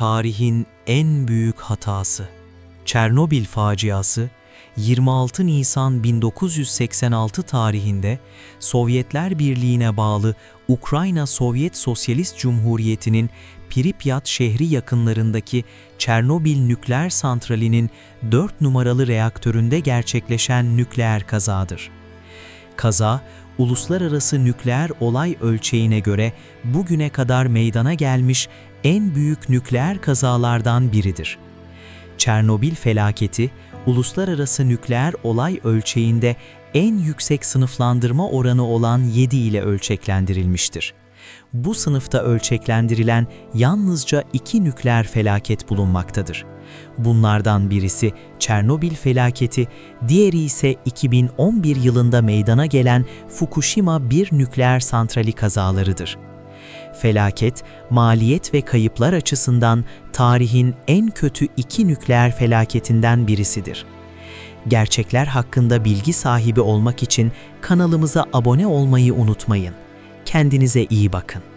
tarihin en büyük hatası. Çernobil faciası 26 Nisan 1986 tarihinde Sovyetler Birliği'ne bağlı Ukrayna Sovyet Sosyalist Cumhuriyeti'nin Pripyat şehri yakınlarındaki Çernobil nükleer santralinin 4 numaralı reaktöründe gerçekleşen nükleer kazadır. Kaza, uluslararası nükleer olay ölçeğine göre bugüne kadar meydana gelmiş en büyük nükleer kazalardan biridir. Çernobil felaketi, uluslararası nükleer olay ölçeğinde en yüksek sınıflandırma oranı olan 7 ile ölçeklendirilmiştir. Bu sınıfta ölçeklendirilen yalnızca iki nükleer felaket bulunmaktadır. Bunlardan birisi Çernobil felaketi, diğeri ise 2011 yılında meydana gelen Fukushima 1 nükleer santrali kazalarıdır. Felaket, maliyet ve kayıplar açısından tarihin en kötü iki nükleer felaketinden birisidir. Gerçekler hakkında bilgi sahibi olmak için kanalımıza abone olmayı unutmayın. Kendinize iyi bakın.